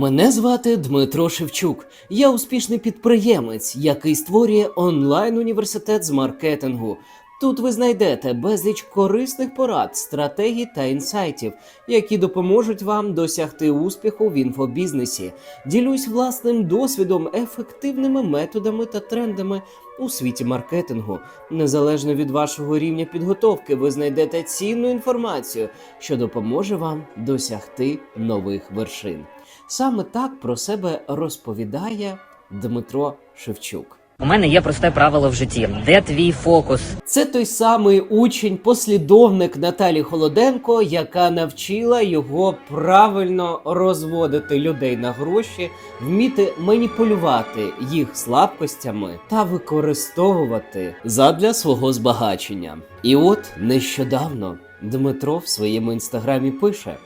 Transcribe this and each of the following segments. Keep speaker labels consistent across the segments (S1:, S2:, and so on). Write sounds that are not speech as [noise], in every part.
S1: Мене звати Дмитро Шевчук. Я успішний підприємець, який створює онлайн-університет з маркетингу. Тут ви знайдете безліч корисних порад, стратегій та інсайтів, які допоможуть вам досягти успіху в інфобізнесі. Ділюсь власним досвідом, ефективними методами та трендами у світі маркетингу. Незалежно від вашого рівня підготовки, ви знайдете цінну інформацію, що допоможе вам досягти нових вершин. Саме так про себе розповідає Дмитро Шевчук.
S2: У мене є просте правило в житті: де твій фокус?
S1: Це той самий учень, послідовник Наталі Холоденко, яка навчила його правильно розводити людей на гроші, вміти маніпулювати їх слабкостями та використовувати задля свого збагачення. І от нещодавно Дмитро в своєму інстаграмі пише: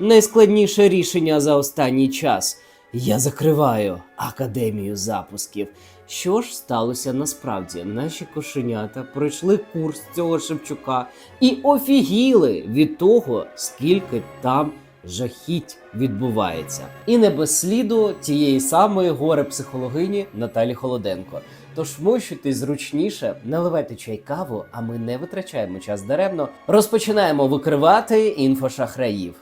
S1: найскладніше рішення за останній час. Я закриваю академію запусків. Що ж сталося насправді? Наші кошенята пройшли курс цього Шевчука і офігіли від того, скільки там жахіть відбувається. І не без сліду тієї самої горе психологині Наталі Холоденко. Тож мощуйтесь зручніше, наливайте чай каву, а ми не витрачаємо час даремно. Розпочинаємо викривати інфошахраїв.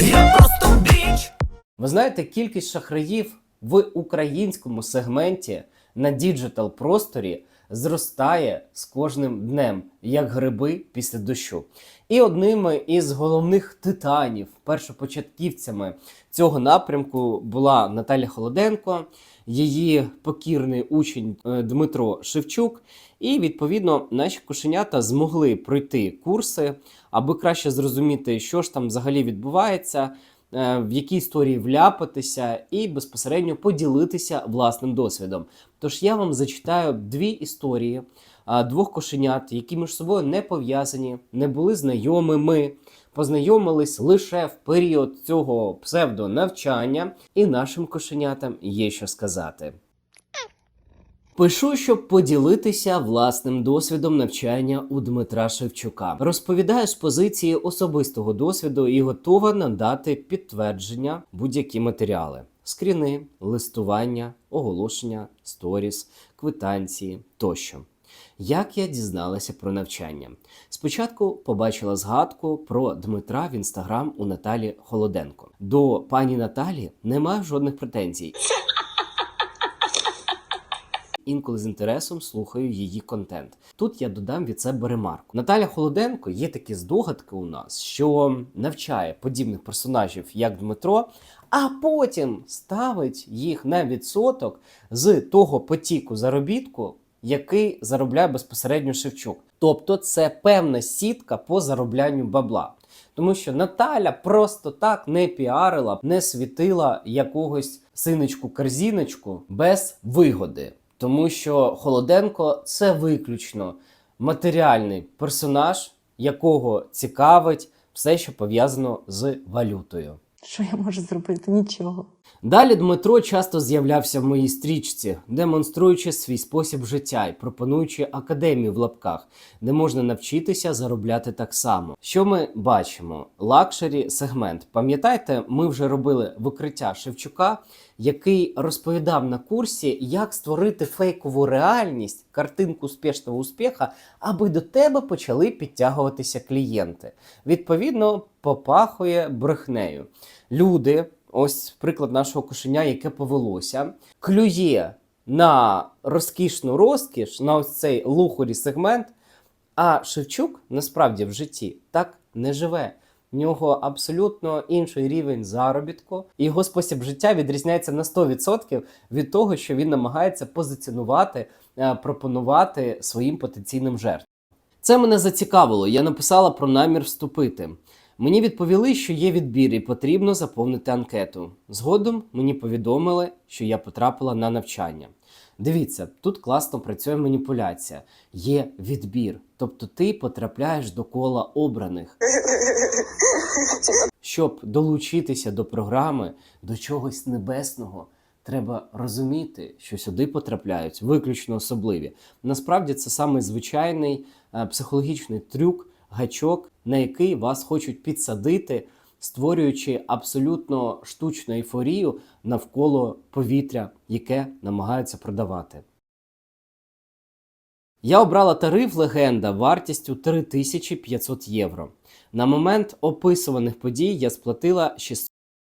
S3: Я просто біч.
S1: Ви знаєте, кількість шахраїв в українському сегменті на діджитал просторі зростає з кожним днем, як гриби після дощу. І одними із головних титанів, першопочатківцями цього напрямку була Наталя Холоденко, її покірний учень е, Дмитро Шевчук. І відповідно наші кошенята змогли пройти курси, аби краще зрозуміти, що ж там взагалі відбувається, е, в які історії вляпатися і безпосередньо поділитися власним досвідом. Тож я вам зачитаю дві історії двох кошенят, які між собою не пов'язані, не були знайомими, познайомились лише в період цього псевдонавчання, і нашим кошенятам є що сказати. Пишу, щоб поділитися власним досвідом навчання у Дмитра Шевчука. Розповідаю з позиції особистого досвіду і готова надати підтвердження будь-які матеріали: скріни, листування, оголошення, сторіс, квитанції тощо. Як я дізналася про навчання? Спочатку побачила згадку про Дмитра в інстаграм у Наталі Холоденко. До пані Наталі немає жодних претензій. [laughs] Інколи з інтересом слухаю її контент. Тут я додам від себе ремарку. Наталя Холоденко є такі здогадки у нас, що навчає подібних персонажів, як Дмитро, а потім ставить їх на відсоток з того потіку заробітку, який заробляє безпосередньо Шевчук. Тобто це певна сітка по зароблянню бабла. Тому що Наталя просто так не піарила, не світила якогось синочку-корзіночку без вигоди. Тому що Холоденко це виключно матеріальний персонаж, якого цікавить все, що пов'язано з валютою.
S4: Що я можу зробити? Нічого.
S1: Далі Дмитро часто з'являвся в моїй стрічці, демонструючи свій спосіб життя і пропонуючи академію в лапках, де можна навчитися заробляти так само. Що ми бачимо? Лакшері сегмент. Пам'ятаєте, ми вже робили викриття Шевчука, який розповідав на курсі, як створити фейкову реальність, картинку успішного успіха, аби до тебе почали підтягуватися клієнти. Відповідно, попахує брехнею. Люди, ось приклад нашого кошеня, яке повелося, клює на розкішну розкіш, на ось цей лухарі сегмент. А Шевчук насправді в житті так не живе. В нього абсолютно інший рівень заробітку, і його спосіб життя відрізняється на 100% від того, що він намагається позиціонувати, е, пропонувати своїм потенційним жертвам. Це мене зацікавило. Я написала про намір вступити. Мені відповіли, що є відбір і потрібно заповнити анкету. Згодом мені повідомили, що я потрапила на навчання. Дивіться, тут класно працює маніпуляція. Є відбір, тобто ти потрапляєш до кола обраних. [laughs] Щоб долучитися до програми, до чогось небесного, треба розуміти, що сюди потрапляють виключно особливі. Насправді це самий звичайний е, психологічний трюк гачок, на який вас хочуть підсадити, створюючи абсолютно штучну ейфорію навколо повітря, яке намагаються продавати. Я обрала тариф легенда вартістю 3500 євро. На момент описуваних подій я сплатила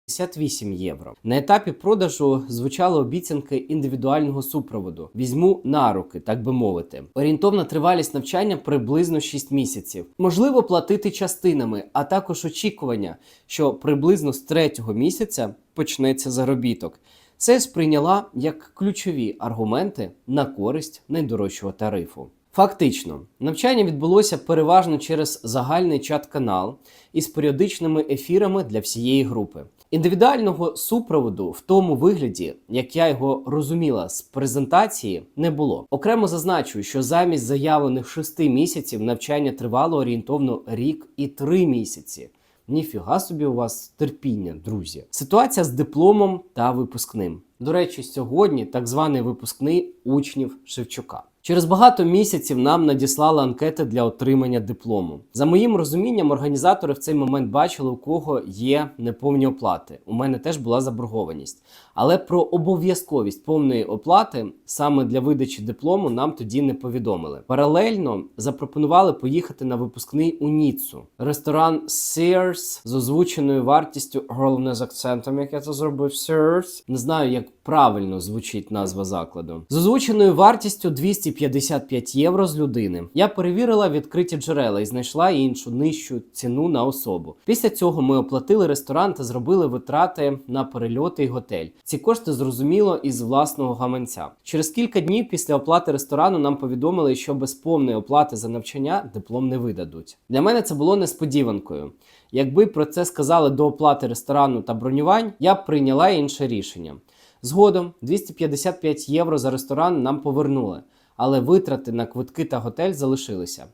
S1: 658 євро. На етапі продажу звучали обіцянки індивідуального супроводу. Візьму на руки, так би мовити. Орієнтовна тривалість навчання приблизно 6 місяців. Можливо, платити частинами, а також очікування, що приблизно з третього місяця почнеться заробіток. Це сприйняла як ключові аргументи на користь найдорожчого тарифу. Фактично, навчання відбулося переважно через загальний чат-канал із періодичними ефірами для всієї групи. Індивідуального супроводу в тому вигляді, як я його розуміла з презентації, не було. Окремо зазначу, що замість заявлених шести місяців навчання тривало орієнтовно рік і три місяці. Ніфіга собі у вас терпіння, друзі. Ситуація з дипломом та випускним. До речі, сьогодні так званий випускний учнів Шевчука. Через багато місяців нам надіслали анкети для отримання диплому. За моїм розумінням, організатори в цей момент бачили, у кого є неповні оплати. У мене теж була заборгованість. Але про обов'язковість повної оплати саме для видачі диплому нам тоді не повідомили. Паралельно запропонували поїхати на випускний у Ніццу. Ресторан Sears з озвученою вартістю головне з акцентом, як я це зробив. Sears. Не знаю, як правильно звучить назва закладу. З озвученою вартістю 255 євро з людини. Я перевірила відкриті джерела і знайшла іншу нижчу ціну на особу. Після цього ми оплатили ресторан та зробили витрати на перельоти і готель. Ці кошти зрозуміло із власного гаманця. Через кілька днів після оплати ресторану нам повідомили, що без повної оплати за навчання диплом не видадуть. Для мене це було несподіванкою. Якби про це сказали до оплати ресторану та бронювань, я б прийняла інше рішення. Згодом 255 євро за ресторан нам повернули, але витрати на квитки та готель залишилися.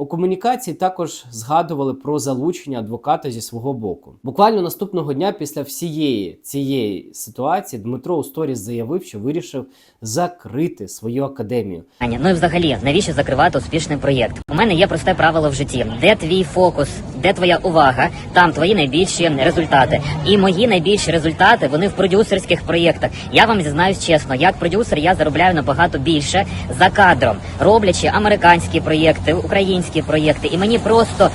S1: У комунікації також згадували про залучення адвоката зі свого боку. Буквально наступного дня після всієї цієї ситуації Дмитро у сторіс заявив, що вирішив закрити свою академію.
S2: Аня, ну і взагалі, навіщо закривати успішний проєкт? У мене є просте правило в житті: де твій фокус, де твоя увага, там твої найбільші результати. І мої найбільші результати вони в продюсерських проєктах. Я вам зізнаюсь чесно, як продюсер я заробляю набагато більше за кадром, роблячи американські проєкти, українські проєкти, і мені просто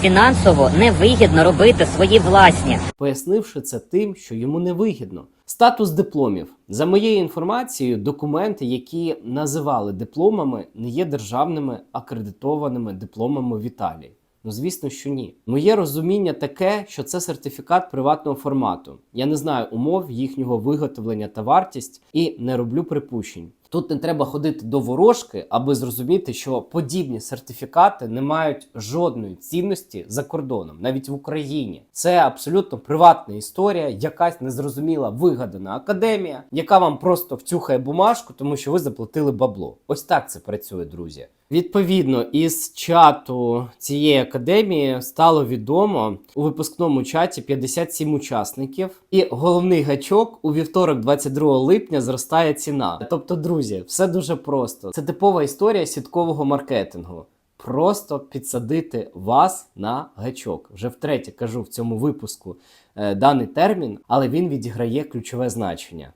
S2: фінансово невигідно робити свої власні.
S1: пояснивши це тим, що йому не вигідно. Статус дипломів за моєю інформацією, документи, які називали дипломами, не є державними акредитованими дипломами в Італії. Ну, звісно, що ні. Моє розуміння таке, що це сертифікат приватного формату. Я не знаю умов їхнього виготовлення та вартість і не роблю припущень. Тут не треба ходити до ворожки, аби зрозуміти, що подібні сертифікати не мають жодної цінності за кордоном, навіть в Україні. Це абсолютно приватна історія, якась незрозуміла вигадана академія, яка вам просто втюхає бумажку, тому що ви заплатили бабло. Ось так це працює, друзі. Відповідно, із чату цієї академії стало відомо у випускному чаті 57 учасників, і головний гачок у вівторок, 22 липня, зростає ціна. Тобто, друзі, все дуже просто. Це типова історія сіткового маркетингу. Просто підсадити вас на гачок. Вже втретє кажу в цьому випуску е, даний термін, але він відіграє ключове значення.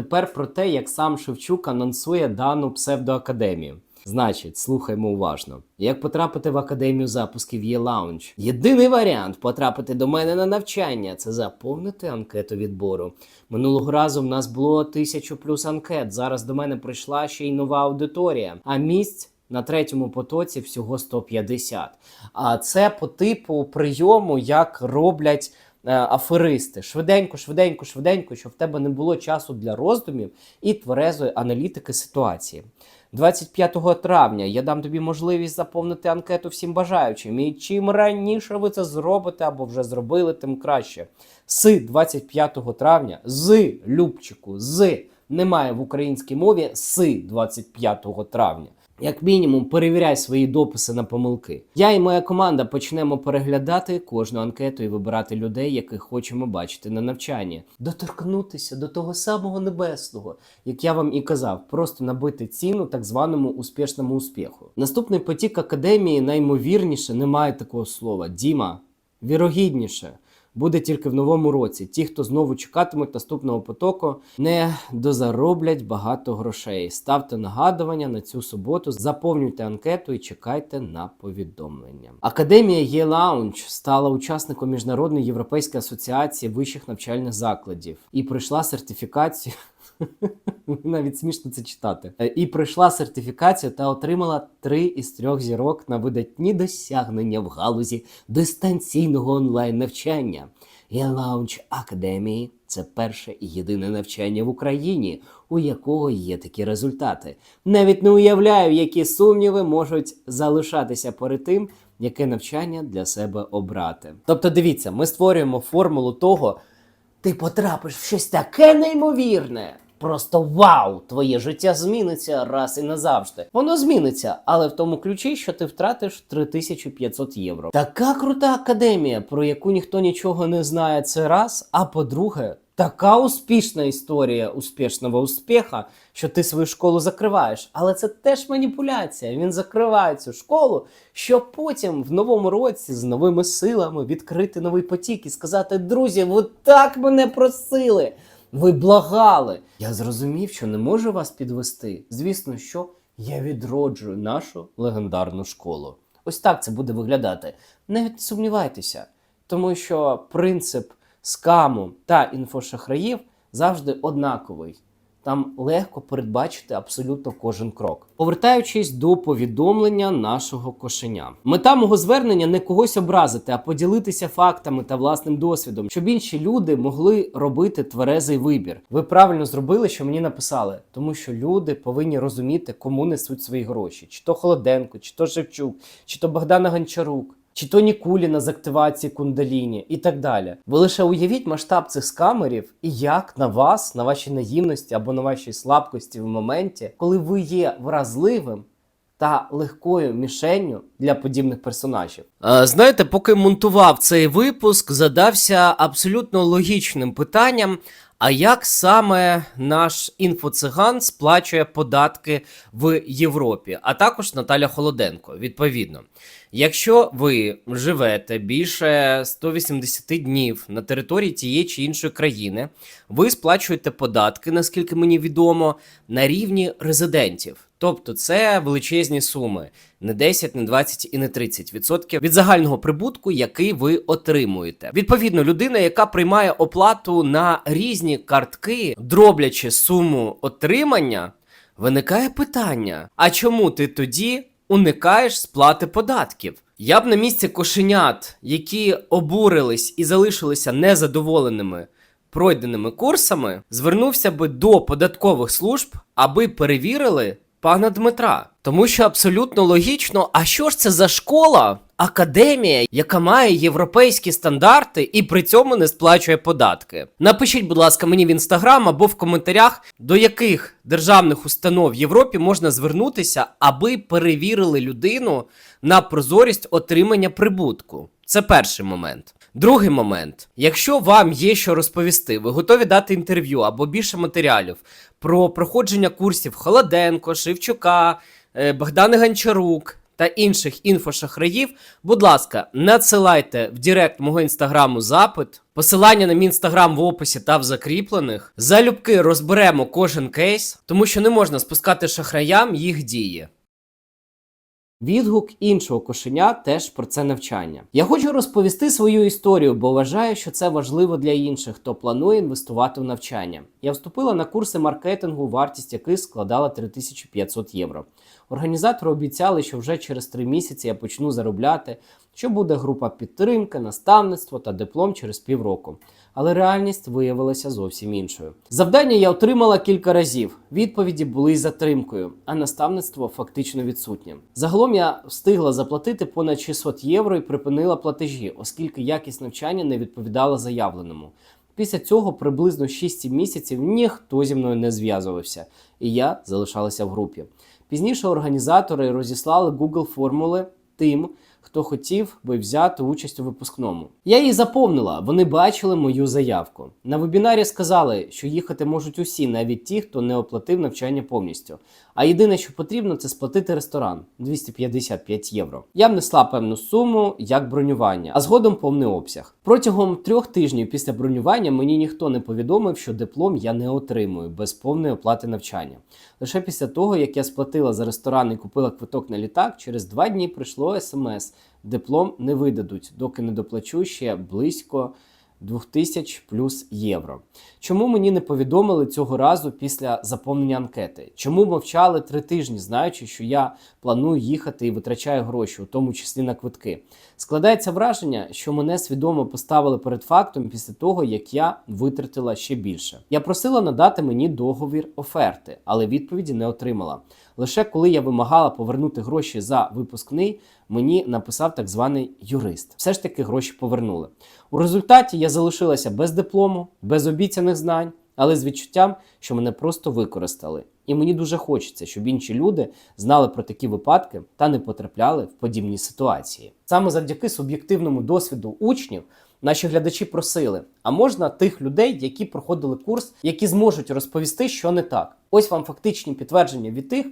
S1: Тепер про те, як сам Шевчук анонсує дану псевдоакадемію. Значить, слухаймо уважно. Як потрапити в академію запусків є лаунч? Єдиний варіант потрапити до мене на навчання це заповнити анкету відбору. Минулого разу в нас було тисячу плюс анкет. Зараз до мене прийшла ще й нова аудиторія, а місць на третьому потоці всього 150. А це по типу прийому, як роблять аферисти. Швиденько, швиденько, швиденько, щоб в тебе не було часу для роздумів і тверезої аналітики ситуації. 25 травня я дам тобі можливість заповнити анкету всім бажаючим. І чим раніше ви це зробите або вже зробили, тим краще. З 25 травня, з Любчику, з немає в українській мові з 25 травня. Як мінімум, перевіряй свої дописи на помилки. Я і моя команда почнемо переглядати кожну анкету і вибирати людей, яких хочемо бачити на навчанні, доторкнутися до того самого небесного, як я вам і казав, просто набити ціну так званому успішному успіху. Наступний потік академії наймовірніше немає такого слова. Діма, вірогідніше. Буде тільки в новому році. Ті, хто знову чекатимуть наступного потоку, не дозароблять багато грошей. Ставте нагадування на цю суботу, заповнюйте анкету і чекайте на повідомлення. Академія Є Лаунч стала учасником міжнародної європейської асоціації вищих навчальних закладів і пройшла сертифікацію. Навіть смішно це читати. Е, І пройшла сертифікацію та отримала три із трьох зірок на видатні досягнення в галузі дистанційного онлайн навчання. Launch Academy – це перше і єдине навчання в Україні, у якого є такі результати. Навіть не уявляю, які сумніви можуть залишатися перед тим, яке навчання для себе обрати. Тобто, дивіться, ми створюємо формулу того, ти потрапиш в щось таке неймовірне. Просто вау! Твоє життя зміниться раз і назавжди. Воно зміниться, але в тому ключі, що ти втратиш 3500 євро. Така крута академія, про яку ніхто нічого не знає, це раз. А по-друге, така успішна історія успішного успіха, що ти свою школу закриваєш. Але це теж маніпуляція. Він закриває цю школу, щоб потім в новому році з новими силами відкрити новий потік і сказати: друзі, ви так мене просили. Ви благали. Я зрозумів, що не можу вас підвести. Звісно, що я відроджую нашу легендарну школу. Ось так це буде виглядати. Не сумнівайтеся, тому що принцип скаму та інфошахраїв завжди однаковий. Там легко передбачити абсолютно кожен крок. Повертаючись до повідомлення нашого кошеня, мета мого звернення не когось образити, а поділитися фактами та власним досвідом, щоб інші люди могли робити тверезий вибір. Ви правильно зробили, що мені написали, тому що люди повинні розуміти, кому несуть свої гроші: чи то Холоденко, чи то Шевчук, чи то Богдана Гончарук. Чи то Нікуліна з активації кундаліні і так далі. Ви лише уявіть масштаб цих скамерів і як на вас, на вашій наївності або на вашій слабкості в моменті, коли ви є вразливим та легкою мішенню для подібних персонажів. Е, знаєте, поки монтував цей випуск, задався абсолютно логічним питанням. А як саме наш інфоциган сплачує податки в Європі? А також Наталя Холоденко, відповідно. Якщо ви живете більше 180 днів на території тієї чи іншої країни, ви сплачуєте податки, наскільки мені відомо, на рівні резидентів. Тобто це величезні суми, не 10, не 20 і не 30 відсотків від загального прибутку, який ви отримуєте. Відповідно, людина, яка приймає оплату на різні картки, дроблячи суму отримання, виникає питання: а чому ти тоді уникаєш сплати податків? Я б на місці кошенят, які обурились і залишилися незадоволеними пройденими курсами, звернувся би до податкових служб, аби перевірили пана Дмитра. Тому що абсолютно логічно, а що ж це за школа, академія, яка має європейські стандарти і при цьому не сплачує податки? Напишіть, будь ласка, мені в інстаграм або в коментарях, до яких державних установ в Європі можна звернутися, аби перевірили людину на прозорість отримання прибутку. Це перший момент. Другий момент: якщо вам є що розповісти, ви готові дати інтерв'ю або більше матеріалів про проходження курсів Холоденко, Шевчука, е, Богдани Гончарук та інших інфошахраїв, будь ласка, надсилайте в Директ мого інстаграму запит. Посилання на мій інстаграм в описі та в закріплених. Залюбки розберемо кожен кейс, тому що не можна спускати шахраям їх дії. Відгук іншого кошеня теж про це навчання. Я хочу розповісти свою історію, бо вважаю, що це важливо для інших, хто планує інвестувати в навчання. Я вступила на курси маркетингу, вартість яких складала 3500 євро. Організатори обіцяли, що вже через три місяці я почну заробляти, що буде група підтримки, наставництво та диплом через півроку. Але реальність виявилася зовсім іншою. Завдання я отримала кілька разів. Відповіді були затримкою, а наставництво фактично відсутнє. Загалом я встигла заплатити понад 600 євро і припинила платежі, оскільки якість навчання не відповідала заявленому. Після цього приблизно 6 місяців ніхто зі мною не зв'язувався, і я залишалася в групі. Пізніше організатори розіслали Google формули тим, хто хотів би взяти участь у випускному. Я її заповнила, вони бачили мою заявку. На вебінарі сказали, що їхати можуть усі, навіть ті, хто не оплатив навчання повністю. А єдине, що потрібно, це сплатити ресторан 255 євро. Я внесла певну суму як бронювання, а згодом повний обсяг. Протягом трьох тижнів після бронювання мені ніхто не повідомив, що диплом я не отримую без повної оплати навчання. Лише після того, як я сплатила за ресторан і купила квиток на літак, через два дні прийшло смс. Диплом не видадуть, доки не доплачу ще близько 2000 плюс євро. Чому мені не повідомили цього разу після заповнення анкети? Чому мовчали три тижні, знаючи, що я планую їхати і витрачаю гроші, у тому числі на квитки? Складається враження, що мене свідомо поставили перед фактом після того, як я витратила ще більше. Я просила надати мені договір оферти, але відповіді не отримала. Лише коли я вимагала повернути гроші за випускний, мені написав так званий юрист. Все ж таки гроші повернули. У результаті я залишилася без диплому, без обіцяних знань, але з відчуттям, що мене просто використали. І мені дуже хочеться, щоб інші люди знали про такі випадки та не потрапляли в подібні ситуації. Саме завдяки суб'єктивному досвіду учнів. Наші глядачі просили: а можна тих людей, які проходили курс, які зможуть розповісти, що не так. Ось вам фактичні підтвердження від тих,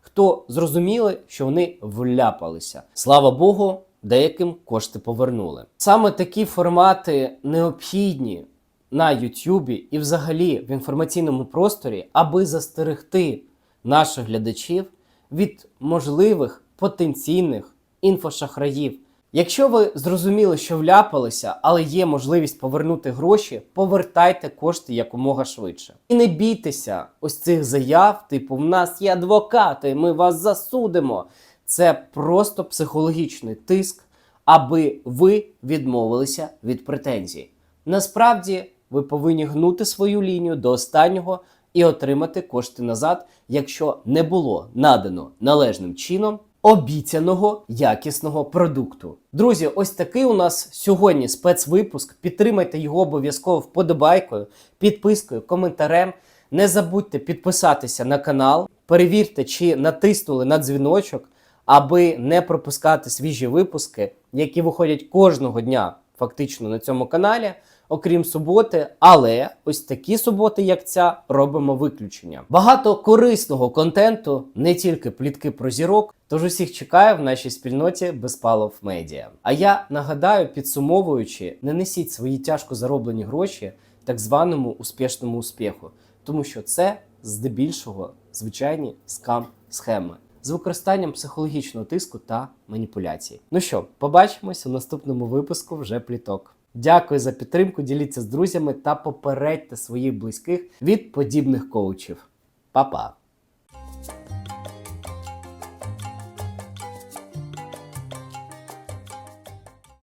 S1: хто зрозуміли, що вони вляпалися. Слава Богу, деяким кошти повернули. Саме такі формати необхідні на Ютубі і взагалі в інформаційному просторі, аби застерегти наших глядачів від можливих потенційних інфошахраїв. Якщо ви зрозуміли, що вляпалися, але є можливість повернути гроші, повертайте кошти якомога швидше. І не бійтеся ось цих заяв, типу, в нас є адвокати, ми вас засудимо. Це просто психологічний тиск, аби ви відмовилися від претензій. Насправді, ви повинні гнути свою лінію до останнього і отримати кошти назад, якщо не було надано належним чином обіцяного якісного продукту. Друзі, ось такий у нас сьогодні спецвипуск. Підтримайте його обов'язково вподобайкою, підпискою, коментарем. Не забудьте підписатися на канал, перевірте, чи натиснули на дзвіночок, аби не пропускати свіжі випуски, які виходять кожного дня фактично на цьому каналі, окрім суботи. Але ось такі суботи, як ця, робимо виключення. Багато корисного контенту, не тільки плітки про зірок. Тож усіх чекаю в нашій спільноті Безпалов Медіа. А я нагадаю, підсумовуючи, не несіть свої тяжко зароблені гроші так званому успішному успіху, тому що це здебільшого звичайні скам-схеми з використанням психологічного тиску та маніпуляцій. Ну що, побачимось у наступному випуску вже пліток. Дякую за підтримку, діліться з друзями та попередьте своїх близьких від подібних коучів. Па-па!